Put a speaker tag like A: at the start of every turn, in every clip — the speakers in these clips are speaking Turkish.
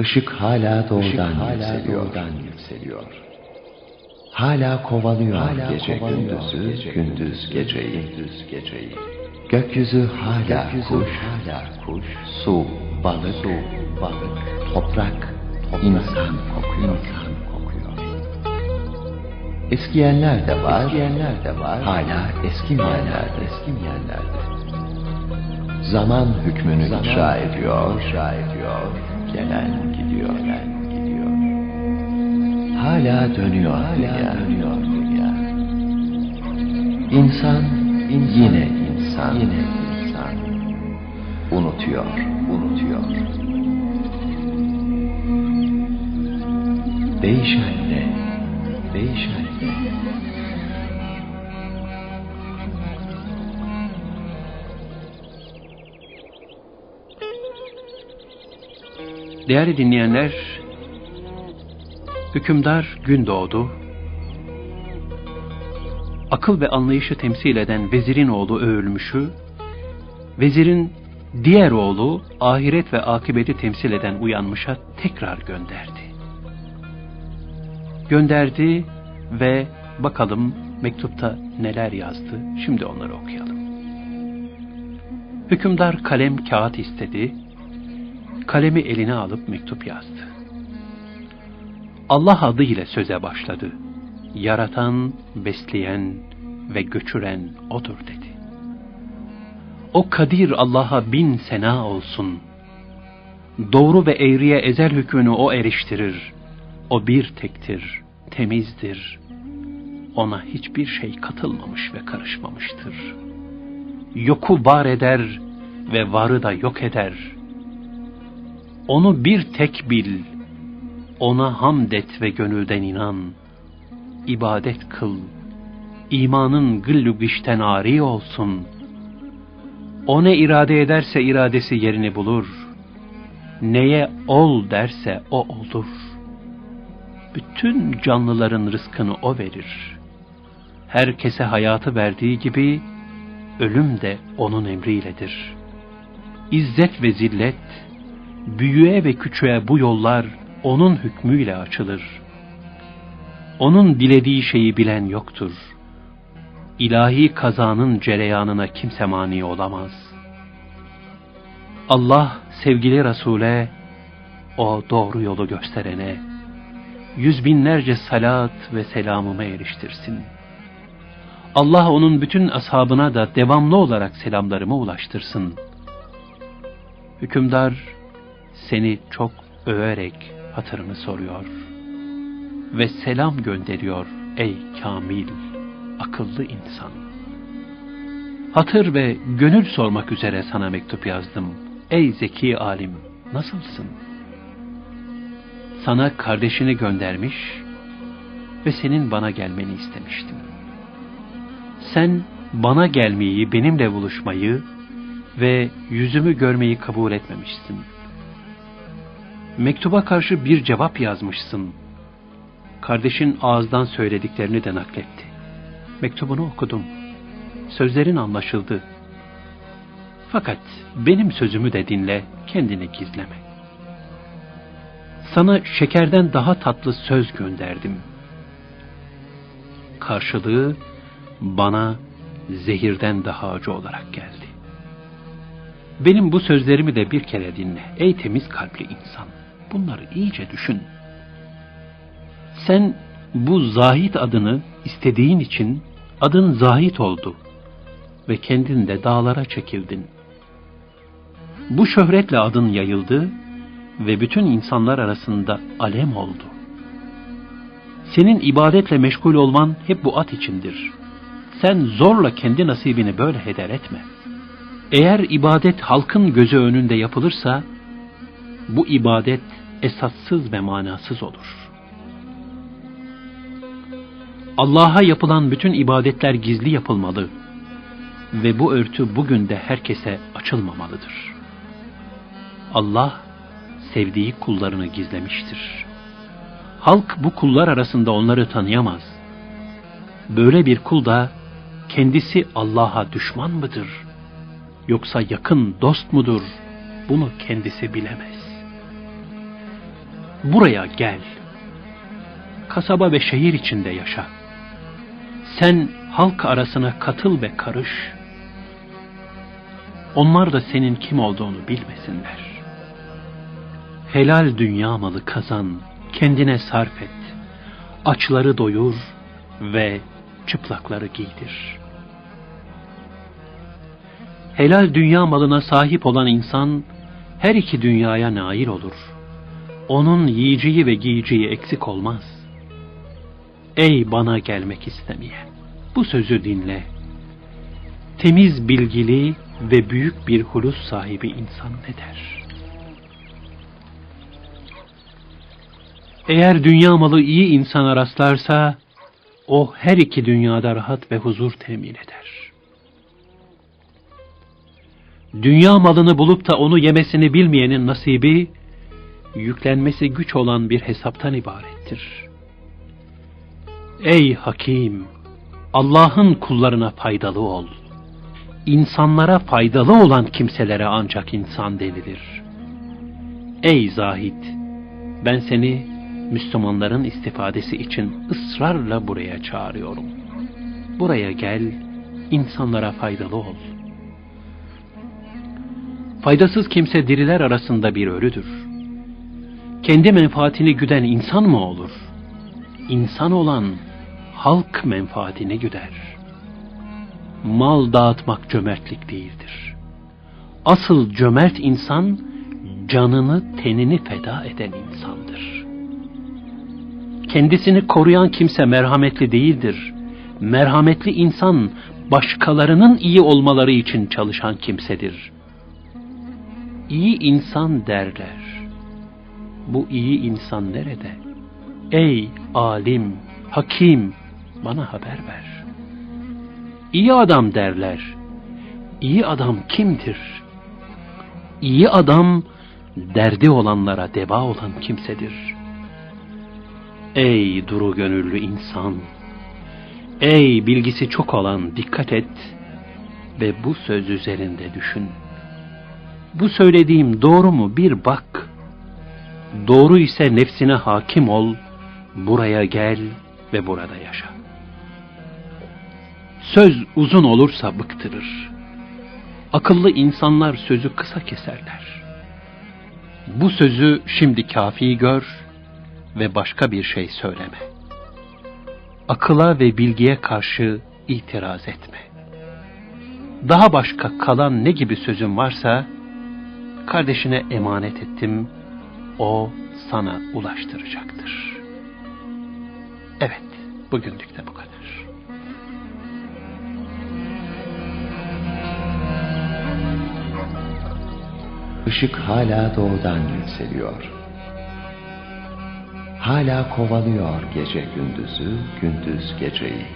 A: Işık hala doğudan yükseliyor. yükseliyor. Hala kovalıyor gece gündüzü, gündüz geceyi. geceyi. Gökyüzü hala kuş, hala kuş, su, balık, su, balık, toprak, insan kokuyor. insan kokuyor. Eskiyenler de var, eskiyenler de var. Hala eskimeyenler de, eskimeyenler de. Zaman hükmünü icra ediyor, icra ediyor. Gelen gidiyor, gelen gidiyor. Hala dönüyor, hala dünya. dönüyor dünya. İnsan, yine insan, yine insan. Unutuyor, unutuyor. Değişen ne? Değişen
B: Değerli dinleyenler, hükümdar gün doğdu. Akıl ve anlayışı temsil eden vezirin oğlu övülmüşü, vezirin diğer oğlu ahiret ve akibeti temsil eden uyanmışa tekrar gönderdi. Gönderdi ve bakalım mektupta neler yazdı, şimdi onları okuyalım. Hükümdar kalem kağıt istedi, kalemi eline alıp mektup yazdı. Allah adı ile söze başladı. Yaratan, besleyen ve göçüren O'dur dedi. O kadir Allah'a bin sena olsun. Doğru ve eğriye ezel hükmünü O eriştirir. O bir tektir, temizdir. Ona hiçbir şey katılmamış ve karışmamıştır. Yoku var eder ve varı da yok eder.'' Onu bir tek bil, ona hamd et ve gönülden inan, ibadet kıl, imanın gıllü gişten ari olsun. O ne irade ederse iradesi yerini bulur, neye ol derse o olur. Bütün canlıların rızkını o verir. Herkese hayatı verdiği gibi, ölüm de onun emriyledir. İzzet ve zillet, büyüğe ve küçüğe bu yollar onun hükmüyle açılır. Onun dilediği şeyi bilen yoktur. İlahi kazanın cereyanına kimse mani olamaz. Allah sevgili Resul'e, o doğru yolu gösterene, yüz binlerce salat ve selamımı eriştirsin. Allah onun bütün ashabına da devamlı olarak selamlarımı ulaştırsın. Hükümdar, seni çok överek hatırını soruyor ve selam gönderiyor ey kamil, akıllı insan. Hatır ve gönül sormak üzere sana mektup yazdım. Ey zeki alim, nasılsın? Sana kardeşini göndermiş ve senin bana gelmeni istemiştim. Sen bana gelmeyi, benimle buluşmayı ve yüzümü görmeyi kabul etmemişsin.'' Mektuba karşı bir cevap yazmışsın. Kardeşin ağızdan söylediklerini de nakletti. Mektubunu okudum. Sözlerin anlaşıldı. Fakat benim sözümü de dinle, kendini gizleme. Sana şekerden daha tatlı söz gönderdim. Karşılığı bana zehirden daha acı olarak geldi. Benim bu sözlerimi de bir kere dinle ey temiz kalpli insan. Bunları iyice düşün. Sen bu Zahit adını istediğin için adın Zahit oldu ve kendin de dağlara çekildin. Bu şöhretle adın yayıldı ve bütün insanlar arasında alem oldu. Senin ibadetle meşgul olman hep bu at içindir. Sen zorla kendi nasibini böyle heder etme. Eğer ibadet halkın gözü önünde yapılırsa, bu ibadet esassız ve manasız olur. Allah'a yapılan bütün ibadetler gizli yapılmalı ve bu örtü bugün de herkese açılmamalıdır. Allah sevdiği kullarını gizlemiştir. Halk bu kullar arasında onları tanıyamaz. Böyle bir kul da kendisi Allah'a düşman mıdır? Yoksa yakın dost mudur? Bunu kendisi bilemez. Buraya gel. Kasaba ve şehir içinde yaşa. Sen halk arasına katıl ve karış. Onlar da senin kim olduğunu bilmesinler. Helal dünya malı kazan, kendine sarf et. Açları doyur ve çıplakları giydir. Helal dünya malına sahip olan insan her iki dünyaya nail olur. Onun yiyeceği ve giyeceği eksik olmaz. Ey bana gelmek istemeyen, bu sözü dinle. Temiz bilgili ve büyük bir hulus sahibi insan ne der? Eğer dünya malı iyi insana rastlarsa, o her iki dünyada rahat ve huzur temin eder. Dünya malını bulup da onu yemesini bilmeyenin nasibi, yüklenmesi güç olan bir hesaptan ibarettir. Ey hakim! Allah'ın kullarına faydalı ol. İnsanlara faydalı olan kimselere ancak insan denilir. Ey zahid! Ben seni Müslümanların istifadesi için ısrarla buraya çağırıyorum. Buraya gel, insanlara faydalı ol. Faydasız kimse diriler arasında bir ölüdür. Kendi menfaatini güden insan mı olur? İnsan olan halk menfaatini güder. Mal dağıtmak cömertlik değildir. Asıl cömert insan canını tenini feda eden insandır. Kendisini koruyan kimse merhametli değildir. Merhametli insan başkalarının iyi olmaları için çalışan kimsedir. İyi insan derler. Bu iyi insan nerede? Ey alim, hakim, bana haber ver. İyi adam derler. İyi adam kimdir? İyi adam, derdi olanlara deva olan kimsedir. Ey duru gönüllü insan! Ey bilgisi çok olan dikkat et ve bu söz üzerinde düşün. Bu söylediğim doğru mu bir bak. Doğru ise nefsine hakim ol, buraya gel ve burada yaşa. Söz uzun olursa bıktırır. Akıllı insanlar sözü kısa keserler. Bu sözü şimdi kafi gör ve başka bir şey söyleme. Akıla ve bilgiye karşı itiraz etme. Daha başka kalan ne gibi sözün varsa, kardeşine emanet ettim, o sana ulaştıracaktır. Evet, bugünlük de bu kadar.
A: Işık hala doğudan yükseliyor. Hala kovalıyor gece gündüzü, gündüz geceyi.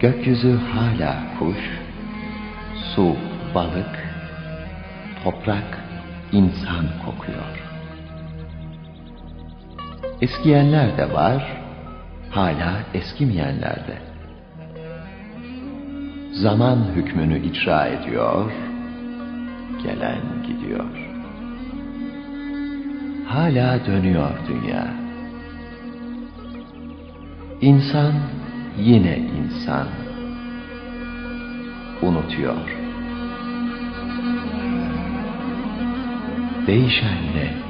A: Gökyüzü hala kuş, su balık, toprak insan kokuyor. Eskiyenler de var, hala eskimeyenler de. Zaman hükmünü icra ediyor, gelen gidiyor. Hala dönüyor dünya. İnsan yine insan. Unutuyor. Değişen ne?